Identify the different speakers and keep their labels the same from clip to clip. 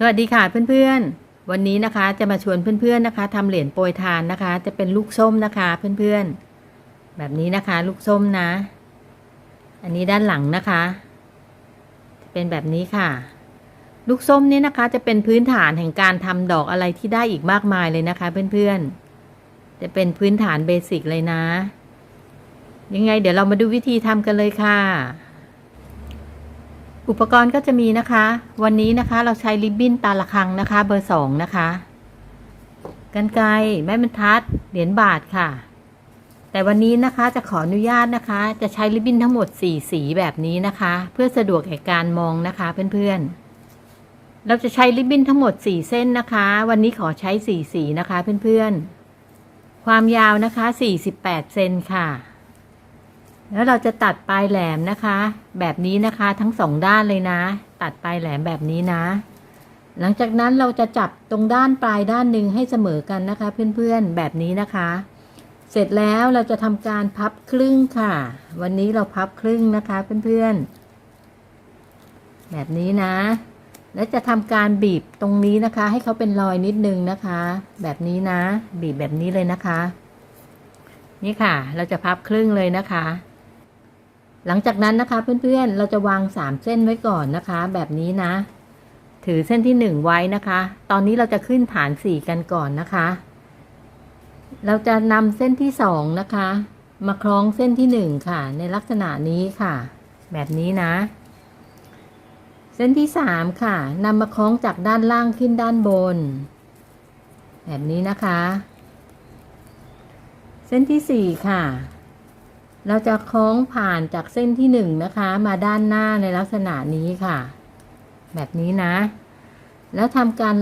Speaker 1: สวัสดีค่ะเพื่อนๆ วันนี้นะคะจะมาชวนเพื่อนๆนะคะทำเหรียญโปรยทานนะคะ จะเป็นลูกส้มนะคะเพื่อนๆ แบบนี้นะคะ ลูกส้มนะ อันนี้ด้านหลังนะคะ จะเป็นแบบนี้ค่ะ ลูกส้มนี่นะคะ จะเป็นพื้นฐานแห่งการทำดอกอะไรที่ได้อีกมากมายเลยนะคะ เพื่อนๆ จะเป็นพื้นฐานเบสิกเลยนะ ยังไงเดี๋ยวเรามาดูวิธีทำกันเลยค่ะ อุปกรณ์ก็จะมีนะคะ วันนี้นะคะเราใช้ริบบิ้นตาละครังนะคะ เบอร์สองนะคะกันไกรไม้บรรทัด เหรียญบาทค่ะ แต่วันนี้นะคะจะขออนุญาตนะคะ จะใช้ริบบิ้นทั้งหมดสีสีแบบนี้นะคะ เพื่อสะดวกแก่การมองนะคะเพื่อนๆ เราจะใช้ริบบิ้นทั้งหมดสี่เส้นนะคะ วันนี้ขอใช้สีสีนะคะเพื่อนๆ ความยาวนะคะ 48 เซนค่ะ แล้วเราจะตัดปลายแหลมนะคะ แบบนี้นะคะทั้งสองด้านเลยนะ ตัดปลายแหลมแบบนี้นะ หลังจากนั้นเราจะจับตรงด้านปลายด้านหนึ่งให้เสมอกันนะคะ เพื่อนๆแบบนี้นะคะ เสร็จแล้วเราจะทำการพับครึ่งค่ะ วันนี้เราพับครึ่งนะคะ เพื่อนๆ แบบนี้นะ แล้วจะทำการบีบตรงนี้นะคะ ให้เขาเป็นรอยนิดนึงนะคะ แบบนี้นะ บีบแบบนี้เลยนะคะ นี่ค่ะ เราจะพับครึ่งเลยนะคะ หลังจากนั้นนะคะเพื่อนๆ เราจะวางสามเส้นไว้ก่อนนะคะ แบบนี้นะ ถือเส้นที่หนึ่งไว้นะคะ ตอนนี้เราจะขึ้นฐานสี่กันก่อนนะคะ เราจะนำเส้นที่สองนะคะ มาคล้องเส้นที่หนึ่งค่ะ ในลักษณะนี้ค่ะ แบบนี้นะ เส้นที่สามค่ะนำมาคล้องจากด้านล่างขึ้นด้านบน แบบนี้นะคะ เส้นที่สี่ค่ะ เราจะคล้องผ่านจากเส้นที่หนึ่งนะคะ มาด้านหน้าในลักษณะนี้ค่ะ แบบนี้นะ แล้วทำการ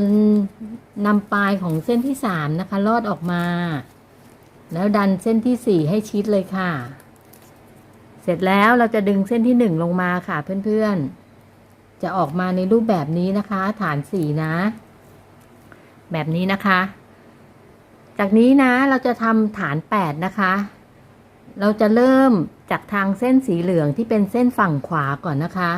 Speaker 1: นำปลายของเส้นที่สามนะคะ ลอดออกมา แล้วดันเส้นที่สี่ให้ชิดเลยค่ะ เสร็จแล้วเราจะดึงเส้นที่หนึ่งลงมาค่ะเพื่อนๆ จะออกมาในรูปแบบนี้นะคะ ฐานสี่นะ แบบนี้นะคะ จากนี้นะเราจะทำฐานแปดนะคะ เราจะเริ่มจากทางเส้นสีเหลืองที่เป็นเส้นฝั่งขวาก่อนนะคะ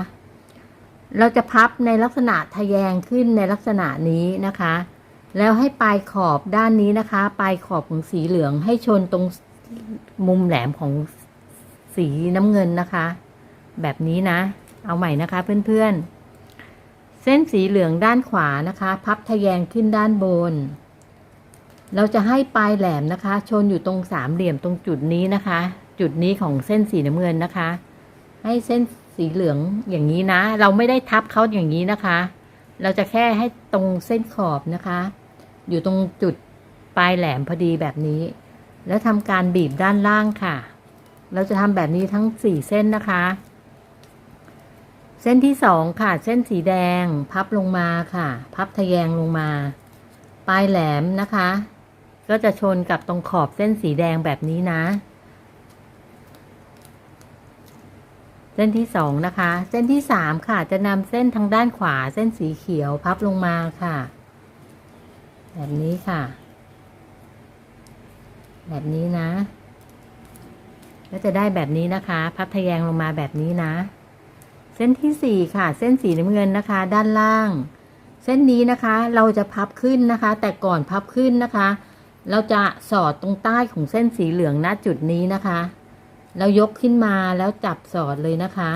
Speaker 1: เราจะพับในลักษณะทะแยงขึ้นในลักษณะนี้นะคะ แล้วให้ปลายขอบด้านนี้นะคะ ปลายขอบของสีเหลืองให้ชนตรงมุมแหลมของสีน้ำเงินนะคะ แบบนี้นะ เอาใหม่นะคะเพื่อนๆ เส้นสีเหลืองด้านขวานะคะ พับทะแยงขึ้นด้านบน เราจะให้ปลายแหลมนะคะ ชนอยู่ตรงสามเหลี่ยมตรงจุดนี้นะคะ จุดนี้ของเส้นสีน้ำเงินนะคะ ให้เส้นสีเหลืองอย่างนี้นะ เราไม่ได้ทับเขาอย่างนี้นะคะ เราจะแค่ให้ตรงเส้นขอบนะคะ อยู่ตรงจุดปลายแหลมพอดีแบบนี้ แล้วทำการบีบด้านล่างค่ะ เราจะทำแบบนี้ทั้งสี่เส้นนะคะ เส้นที่สองค่ะ เส้นสีแดง พับลงมาค่ะ พับทะแยงลงมา ปลายแหลมนะคะ ก็จะชนกับตรงขอบเส้นสีแดงแบบนี้นะ เส้นที่สองนะคะ เส้นที่สามค่ะ จะนำเส้นทางด้านขวาเส้นสีเขียวพับลงมาค่ะ แบบนี้ค่ะ แบบนี้นะก็จะได้แบบนี้นะคะ พับทะแยงลงมาแบบนี้นะ เส้นที่สี่ค่ะ เส้นสีน้ำเงินนะคะ ด้านล่าง เส้นนี้นะคะ เราจะพับขึ้นนะคะ แต่ก่อนพับขึ้นนะคะ เราจะสอดตรงใต้ของเส้นสีเหลืองณจุดนี้นะคะ เรายกขึ้นมาแล้วจับสอดเลยนะคะ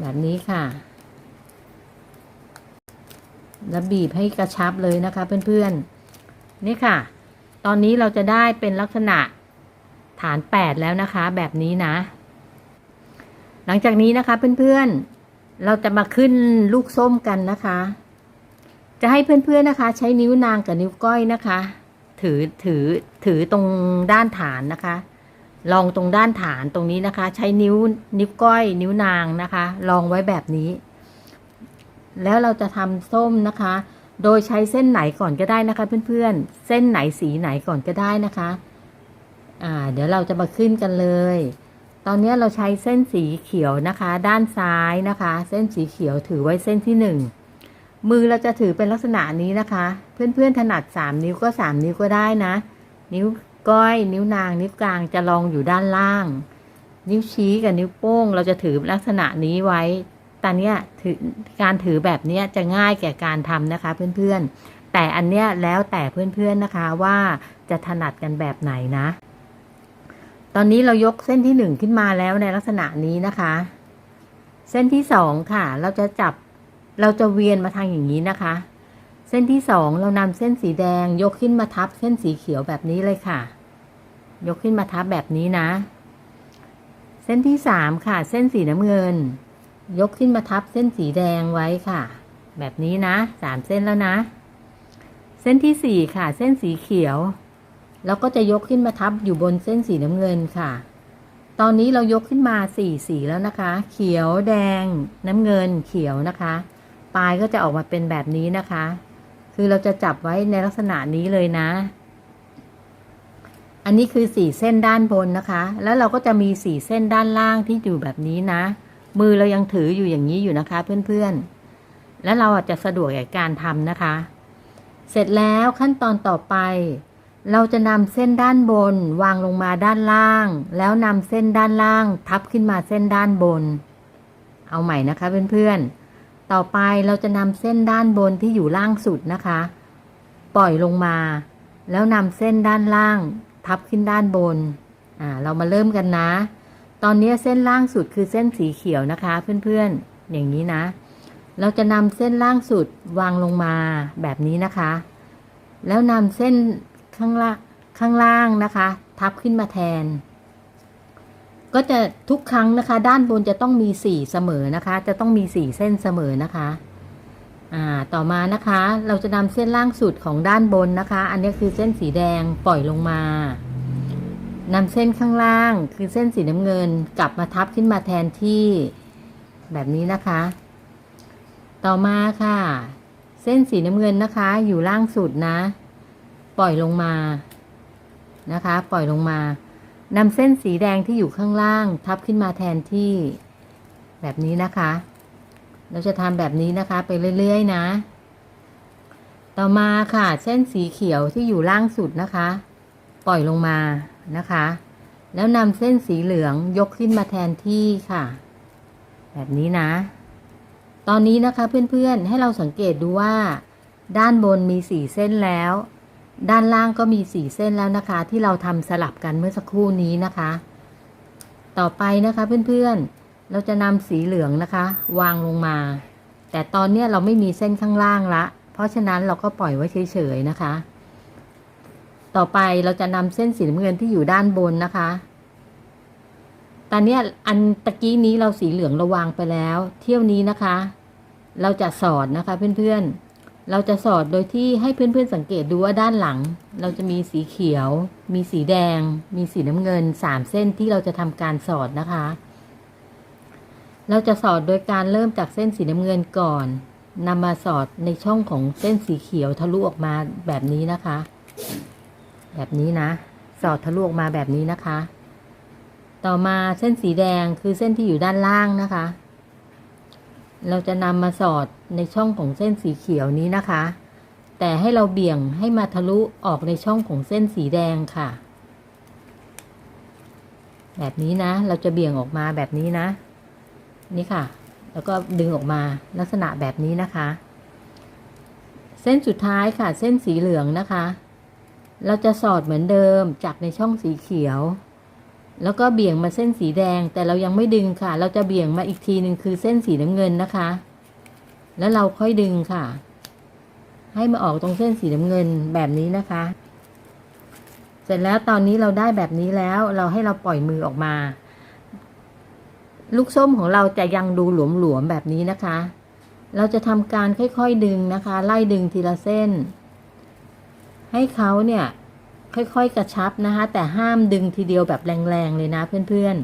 Speaker 1: แบบนี้ค่ะ แล้วบีบให้กระชับเลยนะคะเพื่อนๆ นี่ค่ะ ตอนนี้เราจะได้เป็นลักษณะฐานแปดแล้วนะคะ แบบนี้นะ หลังจากนี้นะคะเพื่อนๆ เราจะมาขึ้นลูกส้มกันนะคะ จะให้เพื่อนๆนะคะ ใช้นิ้วนางกับนิ้วก้อยนะคะ ถือถือถือตรงด้านฐานนะคะ ลองตรงด้านฐานตรงนี้นะคะ ใช้นิ้วนิ้วก้อย นิ้วนางนะคะ ลองไว้แบบนี้ แล้วเราจะทำส้มนะคะ โดยใช้เส้นไหนก่อนก็ได้นะคะ เพื่อนๆ เส้นไหนสีไหนก่อนก็ได้นะคะอ่าเดี๋ยวเราจะมาขึ้นกันเลย ตอนนี้เราใช้เส้นสีเขียวนะคะ ด้านซ้ายนะคะ เส้นสีเขียวถือไว้เส้นที่หนึ่ง มือเราจะถือเป็นลักษณะนี้นะคะ เพื่อนๆถนัดสามนิ้วก็สามนิ้วก็ได้นะ นิ้วก้อย นิ้วนาง นิ้วกลางจะลองอยู่ด้านล่าง นิ้วชี้กับนิ้วโป้ง เราจะถือลักษณะนี้ไว้ตอนนี้ถือการถือแบบนี้จะง่ายแก่การทำนะคะเพื่อนๆ แต่อันเนี้ยแล้วแต่เพื่อนๆนะคะว่าจะถนัดกันแบบไหนนะ ตอนนี้เรายกเส้นที่หนึ่งขึ้นมาแล้วในลักษณะนี้นะคะ เส้นที่สองค่ะ เราจะจับ เราจะเวียนมาทางอย่างนี้นะคะ เส้นที่สองเรานำเส้นสีแดงยกขึ้นมาทับเส้นสีเขียวแบบนี้เลยค่ะ ยกขึ้นมาทับแบบนี้นะ เส้นที่สามค่ะ เส้นสีน้ำเงิน ยกขึ้นมาทับเส้นสีแดงไว้ค่ะ แบบนี้นะสามเส้นแล้วนะ เส้นที่สี่ค่ะ เส้นสีเขียวแล้วก็จะยกขึ้นมาทับอยู่บนเส้นสีน้ำเงินค่ะ ตอนนี้เรายกขึ้นมาสี่สีแล้วนะคะ เขียวแดงน้ำเงินเขียวนะคะ ปลายก็จะออกมาเป็นแบบนี้นะคะ คือเราจะจับไว้ในลักษณะนี้เลยนะ อันนี้คือสี่เส้นด้านบนนะคะ แล้วเราก็จะมีสี่เส้นด้านล่างที่อยู่แบบนี้นะ มือเรายังถืออยู่อย่างนี้อยู่นะคะ เพื่อนๆ แล้วเราอาจจะสะดวกในการทำนะคะ เสร็จแล้วขั้นตอนต่อไป เราจะนำเส้นด้านบนวางลงมาด้านล่าง แล้วนำเส้นด้านล่างทับขึ้นมาเส้นด้านบน เอาใหม่นะคะเพื่อนๆ ต่อไปเราจะนำเส้นด้านบนที่อยู่ล่างสุดนะคะ ปล่อยลงมา แล้วนำเส้นด้านล่าง ทับขึ้นด้านบน อ่า เรามาเริ่มกันนะ ตอนนี้เส้นล่างสุดคือเส้นสีเขียวนะคะ เพื่อนๆ อย่างนี้นะ เราจะนำเส้นล่างสุดวางลงมาแบบนี้นะคะ แล้วนำเส้นข้างล่างข้างล่างนะคะ ทับขึ้นมาแทน ก็จะทุกครั้งนะคะ ด้านบนจะต้องมีสี่เสมอนะคะ จะต้องมีสี่เส้นเสมอนะคะอ่าต่อมานะคะ เราจะนำเส้นล่างสุดของด้านบนนะคะ อันนี้คือเส้นสีแดงปล่อยลงมานำเส้นข้างล่างคือเส้นสีน้ำเงินกลับมาทับขึ้นมาแทนที่แบบนี้นะคะ ต่อมาค่ะ เส้นสีน้ำเงินนะคะ อยู่ล่างสุดนะ ปล่อยลงมานะคะ ปล่อยลงมา นำเส้นสีแดงที่อยู่ข้างล่าง ทับขึ้นมาแทนที่แบบนี้นะคะ เราจะทำแบบนี้นะคะไปเรื่อยๆนะ ต่อมาค่ะเส้นสีเขียวที่อยู่ล่างสุดนะคะ ปล่อยลงมานะคะ แล้วนำเส้นสีเหลืองยกขึ้นมาแทนที่ค่ะ แบบนี้นะ ตอนนี้นะคะเพื่อนๆให้เราสังเกตดูว่า ด้านบนมีสี่เส้นแล้ว ด้านล่างก็มีสี่เส้นแล้วนะคะ ที่เราทำสลับกันเมื่อสักครู่นี้นะคะ ต่อไปนะคะเพื่อนๆ เราจะนำสีเหลืองนะคะ วางลงมา แต่ตอนเนี้เราไม่มีเส้นข้างล่างละ เพราะฉะนั้นเราก็ปล่อยไว้เฉยๆนะคะ ต่อไปเราจะนำเส้นสีน้ำเงินที่อยู่ด้านบนนะคะตอนนี้อันตะกี้นี้เราสีเหลืองเราวางไปแล้ว เที่ยวนี้นะคะ เราจะสอดนะคะเพื่อนๆ เราจะสอดโดยที่ให้เพื่อนๆสังเกตดูว่าด้านหลัง เราจะมีสีเขียว มีสีแดง มีสีน้ำเงินสามเส้นที่เราจะทำการสอดนะคะ เราจะสอดโดยการเริ่มจากเส้นสีน้ำเงินก่อนนำมาสอดในช่องของเส้นสีเขียวทะลุออกมาแบบนี้นะคะ แบบนี้นะ สอดทะลุออกมาแบบนี้นะคะ ต่อมาเส้นสีแดงคือเส้นที่อยู่ด้านล่างนะคะ เราจะนำมาสอด ในช่องของเส้นสีเขียวนี้นะคะ แต่ให้เราเบี่ยงให้มาทะลุออกในช่องของเส้นสีแดงค่ะ แบบนี้นะ เราจะเบี่ยงออกมาแบบนี้นะ นี่ค่ะ แล้วก็ดึงออกมาลักษณะแบบนี้นะคะ เส้นสุดท้ายค่ะ เส้นสีเหลืองนะคะ เราจะสอดเหมือนเดิมจากในช่องสีเขียวแล้วก็เบี่ยงมาเส้นสีแดงแต่เรายังไม่ดึงค่ะ เราจะเบี่ยงมาอีกทีหนึ่งคือเส้นสีน้ำเงินนะคะ แล้วเราค่อยดึงค่ะ ให้มาออกตรงเส้นสีน้ำเงินแบบนี้นะคะ เสร็จแล้วตอนนี้เราได้แบบนี้แล้วเราให้เราปล่อยมือออกมา ลูกส้มของเราจะยังดูหลวมๆแบบนี้นะคะ เราจะทำการค่อยๆดึงนะคะ ไล่ดึงทีละเส้น ให้เขาเนี่ยค่อยๆกระชับนะคะ แต่ห้ามดึงทีเดียวแบบแรงๆเลยนะเพื่อน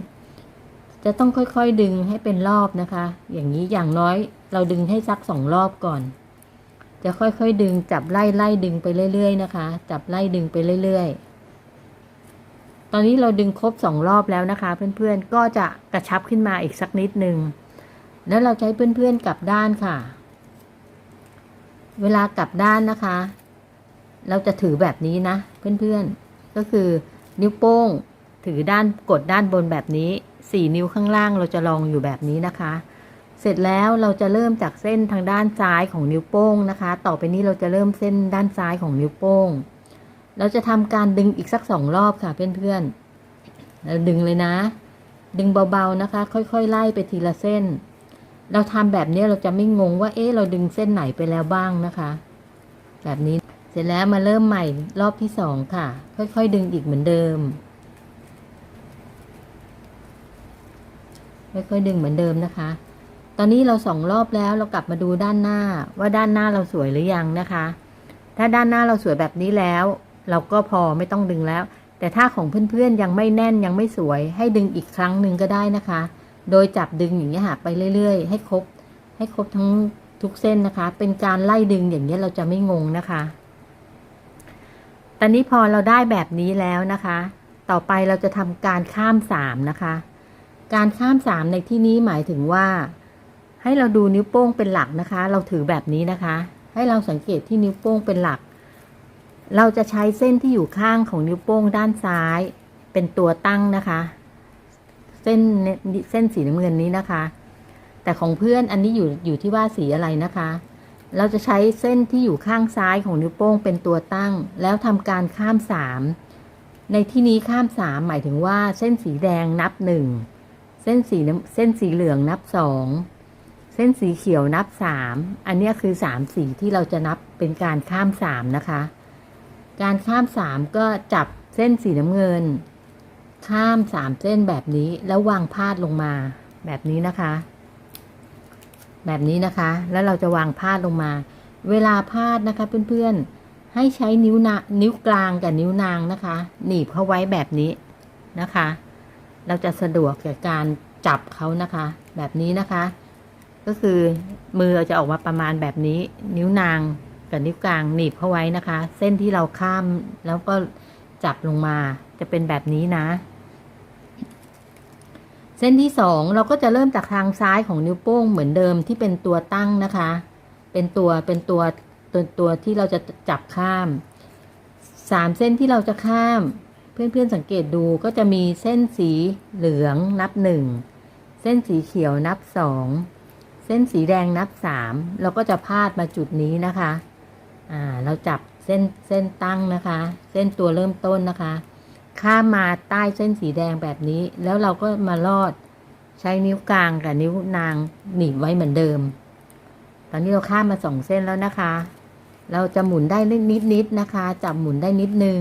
Speaker 1: ๆจะต้องค่อยๆดึงให้เป็นรอบนะคะ อย่างนี้อย่างน้อย เราดึงให้สักสองรอบก่อน จะค่อยๆดึงจับไล่ไล่ดึงไปเรื่อยๆนะคะ จับไล่ดึงไปเรื่อยๆ ตอนนี้เราดึงครบสองรอบแล้วนะคะ เพื่อนๆ ก็จะกระชับขึ้นมาอีกสักนิดนึงแล้วเราให้เพื่อนๆกลับด้านค่ะ เวลากลับด้านนะคะ เราจะถือแบบนี้นะ เพื่อนๆ ก็คือนิ้วโป้งถือด้านกดด้านบนแบบนี้สี่นิ้วข้างล่างเราจะลองอยู่แบบนี้นะคะ เสร็จแล้วเราจะเริ่มจากเส้นทางด้านซ้ายของนิ้วโป้งนะคะ ต่อไปนี้เราจะเริ่มเส้นด้านซ้ายของนิ้วโป้ง เราจะทำการดึงอีกสักสองรอบค่ะเพื่อนๆเราดึงเลยนะ ดึงเบาๆนะคะ ค่อยๆ ไล่ไปทีละเส้น เราทำแบบนี้เราจะไม่งงว่าเอ๊ะเราดึงเส้นไหนไปแล้วบ้างนะคะ แบบนี้เสร็จแล้วมาเริ่มใหม่รอบที่สองค่ะ ค่อยๆ ดึงอีกเหมือนเดิมค่อยๆดึงเหมือนเดิมนะคะ อนนี้เราสองรอบแล้วเรากลับมาดูด้านหน้า ว่าด้านหน้าเราสวยหรือยังนะคะ ถ้าด้านหน้าเราสวยแบบนี้แล้ว เราก็พอไม่ต้องดึงแล้ว แต่ถ้าของเพื่อนๆยังไม่แน่นยังไม่สวย ให้ดึงอีกครั้งหนึ่งก็ได้นะคะ โดยจับดึงอย่างนี้ค่ะไปเรื่อย ๆ ให้ครบ ให้ครบทั้งทุกเส้นนะคะ เป็นการไล่ดึงอย่างนี้เราจะไม่งงนะคะ ตอนนี้พอเราได้แบบนี้แล้วนะคะ ต่อไปเราจะทำการข้ามสามนะคะ การข้ามสามในที่นี้หมายถึงว่า ให้เราดูนิ้วโป้งเป็นหลักนะคะ เราถือแบบนี้นะคะ ให้เราสังเกตที่นิ้วโป้งเป็นหลัก เราจะใช้เส้นที่อยู่ข้างของนิ้วโป้งด้านซ้าย เป็นตัวตั้งนะคะ เส้นเนี่ยเส้นสีน้ำเงินนี้นะคะ แต่ของเพื่อนอันนี้อยู่อยู่ที่ว่าสีอะไรนะคะ เราจะใช้เส้นที่อยู่ข้างซ้ายของนิ้วโป้งเป็นตัวตั้ง แล้วทำการข้ามสามในที่นี้ข้ามสามหมายถึงว่าเส้นสีแดงนับหนึ่งเส้นสีเส้นสีเหลืองนับสอง เส้นสีเขียวนับสามอันนี้คือสามสีที่เราจะนับเป็นการข้ามสามนะคะ การข้ามสามก็จับเส้นสีน้ำเงิน ข้ามสามเส้นแบบนี้แล้ววางพาดลงมาแบบนี้นะคะ แบบนี้นะคะ แล้วเราจะวางพาดลงมา เวลาพาดนะคะเพื่อนๆ ให้ใช้นิ้วนานิ้วกลางกับนิ้วนางนะคะ หนีบเข้าไว้แบบนี้นะคะ เราจะสะดวกแก่การจับเขานะคะ แบบนี้นะคะ ก็คือมือเราจะออกมาประมาณแบบนี้ นิ้วนางกับนิ้วกลางหนีบเข้าไว้นะคะ เส้นที่เราข้ามแล้วก็จับลงมาจะเป็นแบบนี้นะ เส้นที่สองเราก็จะเริ่มจากทางซ้ายของนิ้วโป้งเหมือนเดิมที่เป็นตัวตั้งนะคะ เป็นตัวเป็นตัวตัวตัวที่เราจะจับข้ามสามเส้นที่เราจะข้าม เพื่อนๆสังเกตดูก็จะมีเส้นสีเหลืองนับหนึ่งเส้นสีเขียวนับสอง เส้นสีแดงนับสามเราก็จะพาดมาจุดนี้นะคะอ่าเราจับเส้นเส้นตั้งนะคะ เส้นตัวเริ่มต้นนะคะ ข้ามมาใต้เส้นสีแดงแบบนี้ แล้วเราก็มาลอดใช้นิ้วกลางกับนิ้วนางหนีบไว้เหมือนเดิม ตอนนี้เราข้ามมาสองเส้นแล้วนะคะ เราจะหมุนได้นิดนิดๆนะคะ จับหมุนได้นิดนึง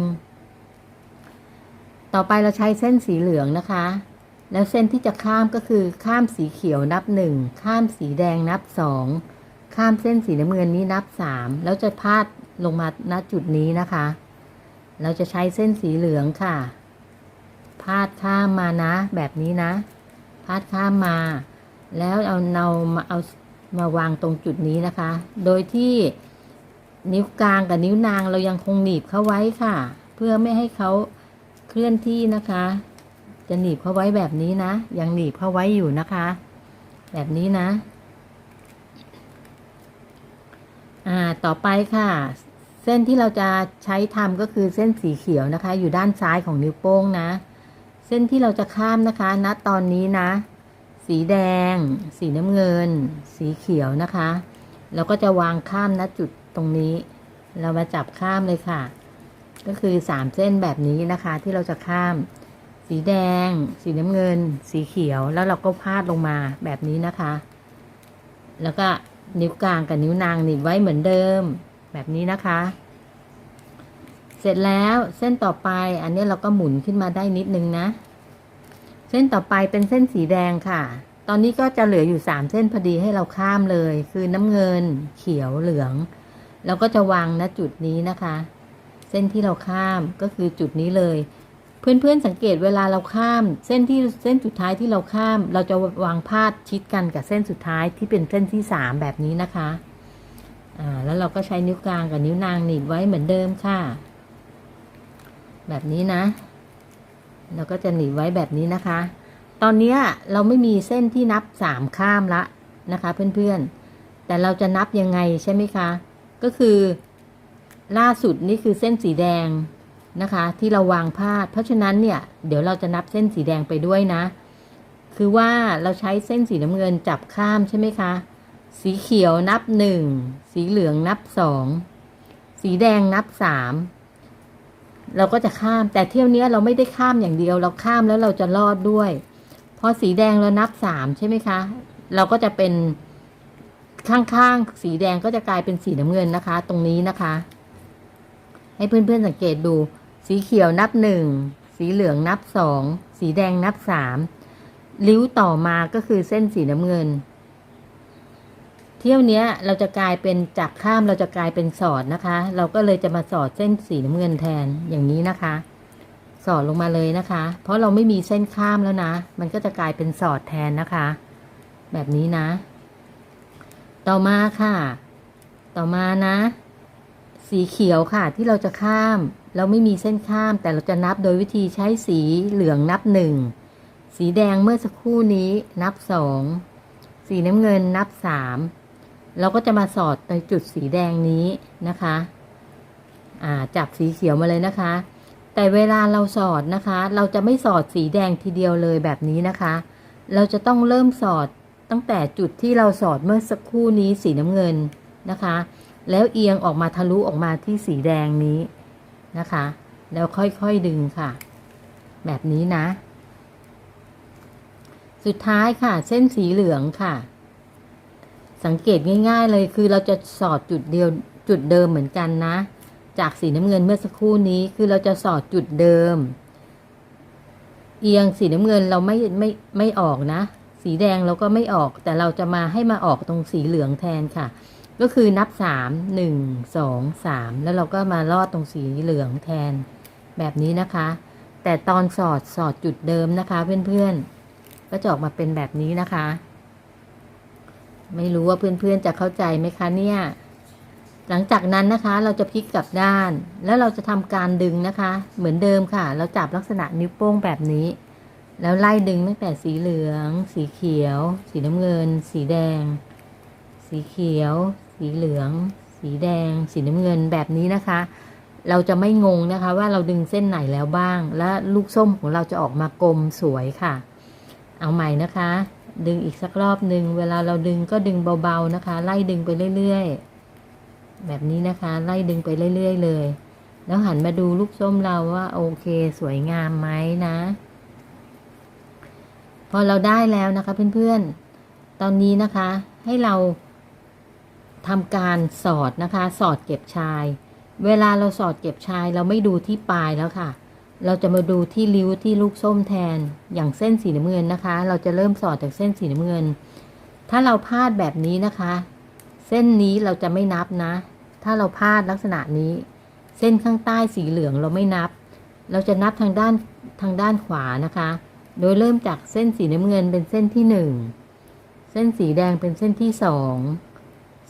Speaker 1: ต่อไปเราใช้เส้นสีเหลืองนะคะ แล้วเส้นที่จะข้ามก็คือข้ามสีเขียวนับหนึ่งข้ามสีแดงนับสองข้ามเส้นสีน้ำเงินนี้นับสามแล้วจะพาดลงมาณจุดนี้นะคะ เราจะใช้เส้นสีเหลืองค่ะ พาดข้ามมานะ แบบนี้นะ พาดข้ามมา แล้วเอาเรามาเอามาวางตรงจุดนี้นะคะ โดยที่นิ้วกลางกับนิ้วนางเรายังคงหนีบเข้าไว้ค่ะ เพื่อไม่ให้เขาเคลื่อนที่นะคะ จะหนีบเข้าไว้แบบนี้นะ ยังหนีบเข้าไว้อยู่นะคะ แบบนี้นะ อ่า ต่อไปค่ะ เส้นที่เราจะใช้ทำก็คือเส้นสีเขียวนะคะ อยู่ด้านซ้ายของนิ้วโป้งนะ เส้นที่เราจะข้ามนะคะณตอนนี้นะ สีแดง สีน้ำเงิน สีเขียวนะคะ เราก็จะวางข้ามณจุดตรงนี้ เรามาจับข้ามเลยค่ะ ก็คือสามเส้นแบบนี้นะคะที่เราจะข้าม สีแดง สีน้ำเงิน สีเขียวแล้วเราก็พาดลงมาแบบนี้นะคะ แล้วก็นิ้วกลางกับนิ้วนางหนีบไว้เหมือนเดิมแบบนี้นะคะ เสร็จแล้วเส้นต่อไปอันนี้เราก็หมุนขึ้นมาได้นิดนึงนะ เส้นต่อไปเป็นเส้นสีแดงค่ะ ตอนนี้ก็จะเหลืออยู่สามเส้นพอดีให้เราข้ามเลย คือน้ำเงิน เขียวเหลืองเราก็จะวางณจุดนี้นะคะ เส้นที่เราข้ามก็คือจุดนี้เลย เพื่อนๆสังเกตเวลาเราข้าม เส้นที่เส้นสุดท้ายที่เราข้าม เราจะวางพาดชิดกันกับเส้นสุดท้ายที่เป็นเส้นที่สามแบบนี้นะคะอ่าแล้วเราก็ใช้นิ้วกลางกับนิ้วนางหนีบไว้เหมือนเดิมค่ะ แบบนี้นะ เราก็จะหนีบไว้แบบนี้นะคะ ตอนนี้เราไม่มีเส้นที่นับสามข้ามละนะคะ เพื่อนๆ แต่เราจะนับยังไงใช่ไหมคะ ก็คือล่าสุดนี่คือเส้นสีแดง นะคะ ที่เราวางพาด เพราะฉะนั้นเนี่ยเดี๋ยวเราจะนับเส้นสีแดงไปด้วยนะ คือว่าเราใช้เส้นสีน้ำเงินจับข้ามใช่ไหมคะ สีเขียวนับหนึ่งสีเหลืองนับสองสีแดงนับสามเราก็จะข้ามแต่เที่ยวนี้เราไม่ได้ข้ามอย่างเดียว เราข้ามแล้วเราจะรอดด้วย พอสีแดงเรานับสามใช่ไหมคะ เราก็จะเป็นข้างๆสีแดงก็จะกลายเป็นสีน้ำเงินนะคะ ตรงนี้นะคะ ให้เพื่อนๆสังเกตดู สีเขียวนับหนึ่งสีเหลืองนับสองสีแดงนับสามริ้วต่อมาก็คือเส้นสีน้ำเงิน เที่ยวนี้เราจะกลายเป็นจากข้ามเราจะกลายเป็นสอดนะคะ เราก็เลยจะมาสอดเส้นสีน้ำเงินแทนอย่างนี้นะคะ สอดลงมาเลยนะคะ เพราะเราไม่มีเส้นข้ามแล้วนะ มันก็จะกลายเป็นสอดแทนนะคะ แบบนี้นะ ต่อมาค่ะ ต่อมานะ สีเขียวค่ะที่เราจะข้าม เราไม่มีเส้นข้ามแต่เราจะนับโดยวิธีใช้สีเหลืองนับหนึ่งสีแดงเมื่อสักครู่นี้นับสองสีน้ำเงินนับสามเราก็จะมาสอดในจุดสีแดงนี้นะคะจับสีเขียวมาเลยนะคะ แต่เวลาเราสอดนะคะ เราจะไม่สอดสีแดงทีเดียวเลยแบบนี้นะคะ เราจะต้องเริ่มสอดตั้งแต่จุดที่เราสอดเมื่อสักครู่นี้สีน้ำเงินนะคะ แล้วเอียงออกมาทะลุออกมาที่สีแดงนี้ นะคะ แล้วค่อยๆดึงค่ะ แบบนี้นะ สุดท้ายค่ะ เส้นสีเหลืองค่ะ สังเกตง่ายๆเลยคือเราจะสอดจุดเดียวจุดเดิมเหมือนกันนะ จากสีน้ำเงินเมื่อสักครู่นี้คือเราจะสอดจุดเดิม เอียงสีน้ำเงินเราไม่ไม่ไม่ออกนะ สีแดงเราก็ไม่ออกแต่เราจะมาให้มาออกตรงสีเหลืองแทนค่ะ ก็คือนับสามหนึ่งสองสามแล้วเราก็มาลอดตรงสีเหลืองแทนแบบนี้นะคะ แต่ตอนสอดสอดจุดเดิมนะคะ เพื่อนๆก็จะออกมาเป็นแบบนี้นะคะ ไม่รู้ว่าเพื่อนๆจะเข้าใจไหมคะเนี่ย หลังจากนั้นนะคะ เราจะพลิกกลับด้าน แล้วเราจะทำการดึงนะคะ เหมือนเดิมค่ะ เราจับลักษณะนิ้วโป้งแบบนี้ แล้วไล่ดึงตั้งแต่สีเหลือง สีเขียว สีน้ำเงิน สีแดง สีเขียว สีเหลือง สีแดง สีน้ำเงินแบบนี้นะคะ เราจะไม่งงนะคะว่าเราดึงเส้นไหนแล้วบ้าง และลูกส้มของเราจะออกมากลมสวยค่ะ เอาใหม่นะคะ ดึงอีกสักรอบหนึ่งเวลาเราดึงก็ดึงเบาๆนะคะ ไล่ดึงไปเรื่อยๆ แบบนี้นะคะ ไล่ดึงไปเรื่อยๆ เลย แล้วหันมาดูลูกส้มเราว่าโอเค สวยงามไหมนะ พอเราได้แล้วนะคะเพื่อนๆ ตอนนี้นะคะให้เรา ทำการสอดนะคะ สอดเก็บชาย เวลาเราสอดเก็บชายเราไม่ดูที่ปลายแล้วค่ะ เราจะมาดูที่ริ้วที่ลูกส้มแทน อย่างเส้นสีน้ำเงินนะคะ เราจะเริ่มสอดจากเส้นสีน้ำเงิน ถ้าเราพลาดแบบนี้นะคะ เส้นนี้เราจะไม่นับนะ ถ้าเราพลาดลักษณะนี้ เส้นข้างใต้สีเหลืองเราไม่นับ เราจะนับทางด้านทางด้านขวานะคะ โดยเริ่มจากเส้นสีน้ำเงินเป็นเส้นที่หนึ่งเส้นสีแดงเป็นเส้นที่สอง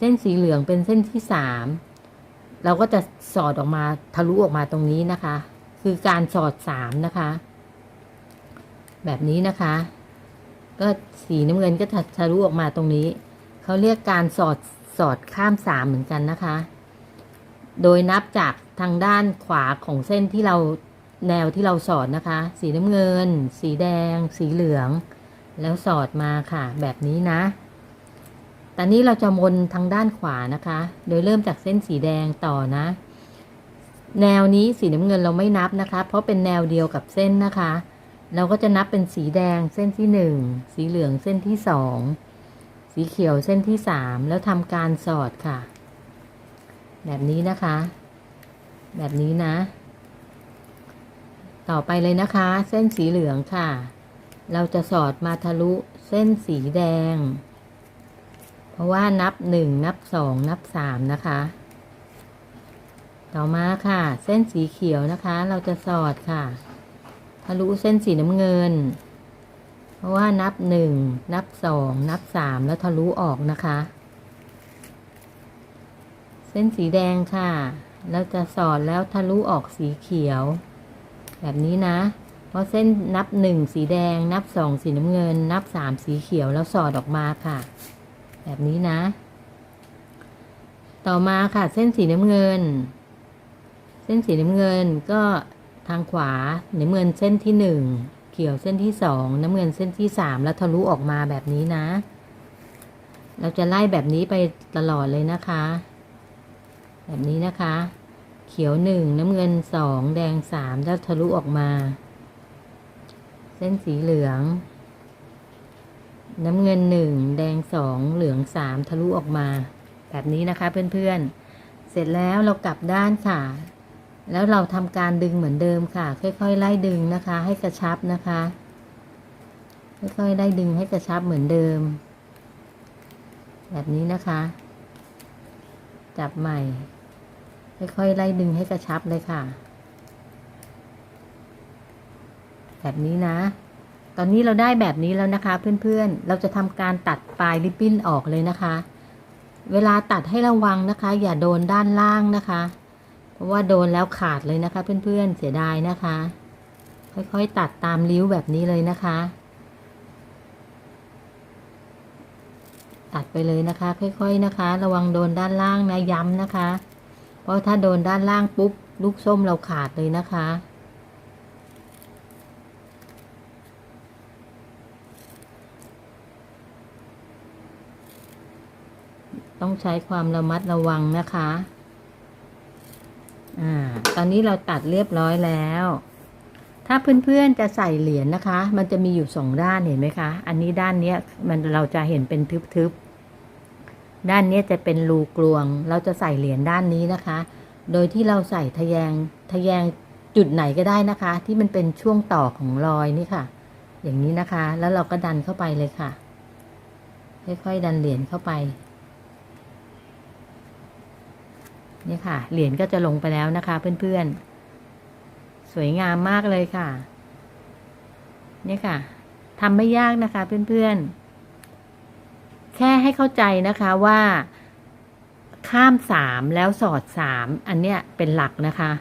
Speaker 1: เส้นสีเหลืองเป็นเส้นที่สามเราก็จะสอดออกมาทะลุออกมาตรงนี้นะคะ คือการสอดสามนะคะ แบบนี้นะคะ ก็สีน้ำเงินก็จะทะลุออกมาตรงนี้ เขาเรียกการสอดสอดข้ามสามเหมือนกันนะคะ โดยนับจากทางด้านขวาของเส้นที่เราแนวที่เราสอดนะคะ สีน้ำเงิน สีแดง สีเหลือง แล้วสอดมาค่ะ แบบนี้นะ อนนี้เราจะมนทางด้านขวานะคะ โดยเริ่มจากเส้นสีแดงต่อนะ แนวนี้สีน้ำเงินเราไม่นับนะคะ เพราะเป็นแนวเดียวกับเส้นนะคะ เราก็จะนับเป็นสีแดงเส้นที่หนึ่งสีเหลืองเส้นที่สองสีเขียวเส้นที่สามแล้วทำการสอดค่ะ แบบนี้นะคะ แบบนี้นะ ต่อไปเลยนะคะ เส้นสีเหลืองค่ะ เราจะสอดมาทะลุเส้นสีแดง ราะว่านับหนึ่งนับสองนับสามนะคะ ต่อมาค่ะ เส้นสีเขียวนะคะ เราจะสอดค่ะทะลุเส้นสีน้ำเงิน เพราะว่านับหนึ่งนับสองนับสามแล้วทะลุออกนะคะ เส้นสีแดงค่ะ เราจะสอดแล้วทะลุออกสีเขียว แบบนี้นะเพราะเส้นนับหนึ่งสีแดง นับสองสีน้ำเงิน นับสามสีเขียวแล้วสอดออกมาค่ะ แบบนี้นะ ต่อมาค่ะเส้นสีน้ำเงิน เส้นสีน้ำเงินก็ทางขวาน้ำเงินเส้นที่หนึ่งเขียวเส้นที่สองน้ำเงินเส้นที่สามแล้วทะลุออกมาแบบนี้นะ เราจะไล่แบบนี้ไปตลอดเลยนะคะ แบบนี้นะคะ เขียวหนึ่งน้ำเงินสองแดงสามแล้วทะลุออกมา เส้นสีเหลือง น้ำเงินหนึ่งแดงสองเหลืองสามทะลุออกมา แบบนี้นะคะเพื่อนๆ เสร็จแล้วเรากลับด้านค่ะ แล้วเราทำการดึงเหมือนเดิมค่ะ ค่อยๆ ไล่ดึงนะคะ ให้กระชับนะคะ ค่อยๆไล่ดึงให้กระชับเหมือนเดิม แบบนี้นะคะ จับใหม่ ค่อยๆไล่ดึงให้กระชับเลยค่ะ แบบนี้นะ ตอนนี้เราได้แบบนี้แล้วนะคะ เพื่อนๆ เราจะทำการตัดปลายริบบิ้นออกเลยนะคะ เวลาตัดให้ระวังนะคะ อย่าโดนด้านล่างนะคะ เพราะว่าโดนแล้วขาดเลยนะคะ เพื่อนๆ เสียดายนะคะ ค่อยๆ ตัดตามริ้วแบบนี้เลยนะคะ ตัดไปเลยนะคะ ค่อยๆนะคะ ระวังโดนด้านล่างนะย้ำนะคะ เพราะถ้าโดนด้านล่างปุ๊บลูกส้มเราขาดเลยนะคะ ต้องใช้ความระมัดระวังนะคะ อ่า ตอนนี้เราตัดเรียบร้อยแล้ว ถ้าเพื่อนๆจะใส่เหรียญนะคะ มันจะมีอยู่สองด้านเห็นไหมคะ อันนี้ด้านเนี้ยมันเราจะเห็นเป็นทึบๆ ด้านเนี้ยจะเป็นรูกลวง เราจะใส่เหรียญด้านนี้นะคะ โดยที่เราใส่ทะแยงทะแยงจุดไหนก็ได้นะคะ ที่มันเป็นช่วงต่อของรอยนี่ค่ะ อย่างนี้นะคะ แล้วเราก็ดันเข้าไปเลยค่ะ ค่อยๆดันเหรียญเข้าไป นี่ค่ะ เหรียญก็จะลงไปแล้วนะคะ เพื่อนๆ สวยงามมากเลยค่ะ นี่ค่ะทำไม่ยากนะคะ เพื่อนๆ แค่ให้เข้าใจนะคะว่า ข้ามสามแล้วสอดสามอันเนี้ยเป็นหลักนะคะ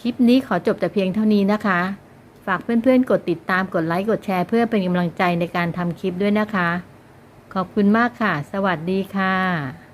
Speaker 1: คลิปนี้ขอจบแต่เพียงเท่านี้นะคะ ฝากเพื่อนๆ กดติดตามกดไลค์กดแชร์เพื่อเป็นกำลังใจในการทำคลิปด้วยนะคะ ขอบคุณมากค่ะ สวัสดีค่ะ